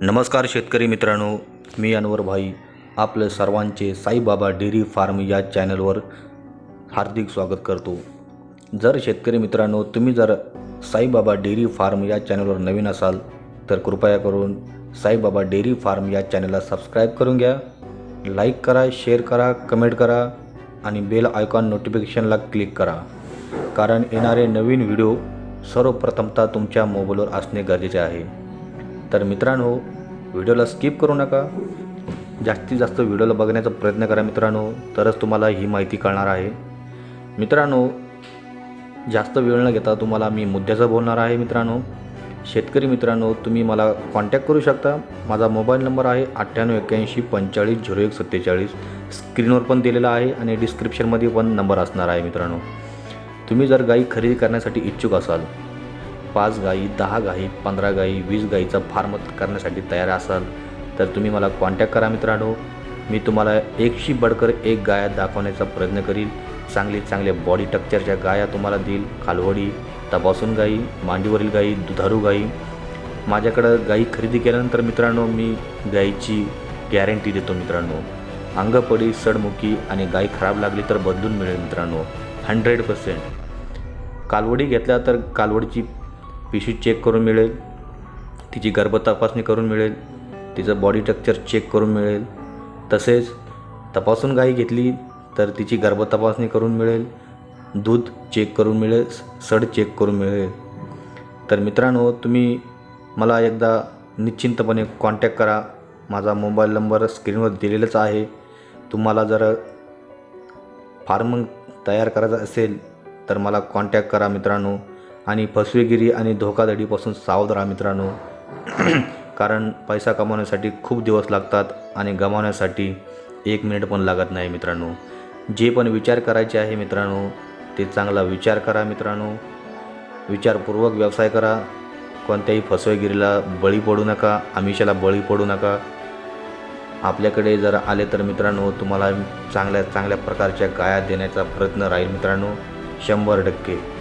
नमस्कार शेतकरी मित्रांनो मी अनवर भाई. आपलं सर्वांचे साईबाबा डेअरी फार्म या चॅनलवर हार्दिक स्वागत करतो. जर शेतकरी मित्रांनो तुम्ही जर साईबाबा डेअरी फार्म या चॅनलवर नवीन असाल तर कृपया करून साईबाबा डेअरी फार्म या चॅनलला सबस्क्राईब करून घ्या. लाईक करा शेअर करा कमेंट करा आणि बेल आयकॉन नोटिफिकेशनला क्लिक करा. कारण येणारे नवीन व्हिडिओ सर्वप्रथमतः तुमच्या मोबाईलवर असणे गरजेचे आहे. तर मित्रांनो व्हिडिओला स्किप करू नका. जास्तीत जास्त व्हिडिओला बघण्याचा प्रयत्न करा मित्रांनो तरच तुम्हाला ही माहिती कळणार आहे. मित्रांनो जास्त वेळ न घेता तुम्हाला मी मुद्द्याचं बोलणार आहे मित्रांनो. शेतकरी मित्रांनो तुम्ही मला कॉन्टॅक्ट करू शकता. माझा मोबाईल नंबर आहे अठ्ठ्याण्णव एक्क्याऐंशी पंचेचाळीस झिरो एक सत्तेचाळीस. स्क्रीनवर पण दिलेला आहे आणि डिस्क्रिप्शनमध्ये पण नंबर असणार आहे मित्रांनो. तुम्ही जर गाई खरेदी करण्यासाठी इच्छुक असाल पाच गाई दहा गाई पंधरा गाई वीस गाईचा फार्म करण्यासाठी तयार असाल तर तुम्ही मला कॉन्टॅक्ट करा मित्रांनो. मी तुम्हाला एकशी बडकर एक गाया दाखवण्याचा प्रयत्न करील. चांगली चांगल्या बॉडी टक्चरच्या गाया तुम्हाला देईल कालवडी तपासून गाई मांडीवरील गाई दुधारू गाई. माझ्याकडं गाई खरेदी केल्यानंतर मित्रांनो मी गाईची गॅरंटी देतो मित्रांनो. अंगपडी सडमुखी आणि गाय खराब लागली तर बदलून मिळेल मित्रांनो. Hundred percent. कालवडी घेतल्या तर कालवडीची पिशवी चेक करून मिळेल. तिची गर्भ तपासणी करून मिळेल. तिचं बॉडी स्ट्रक्चर चेक करून मिळेल. तसेच तपासून गाई घेतली तर तिची गर्भ तपासणी करून मिळेल. दूध चेक करून मिळेल. सड चेक करून मिळेल. तर मित्रांनो तुम्ही मला एकदा निश्चिंतपणे कॉन्टॅक्ट करा. माझा मोबाईल नंबर स्क्रीनवर दिलेलाच आहे. तुम्हाला जर फार्म तयार करायचा असेल तर मला कॉन्टॅक्ट करा मित्रांनो. आणि फसवेगिरी आणि धोकाधडीपासून सावध राहा मित्रांनो. कारण पैसा कमावण्यासाठी खूप दिवस लागतात आणि गमावण्यासाठी एक मिनिट पण लागत नाही मित्रांनो. जे पण विचार करायचे आहे मित्रांनो ते चांगला विचार करा मित्रांनो. विचारपूर्वक व्यवसाय करा. कोणत्याही फसवेगिरीला बळी पडू नका. आमिषाला बळी पडू नका. आपल्याकडे जर आले तर मित्रांनो तुम्हाला चांगल्या चांगल्या प्रकारच्या गाया देण्याचा प्रयत्न राहील मित्रांनो. शंभर टक्के.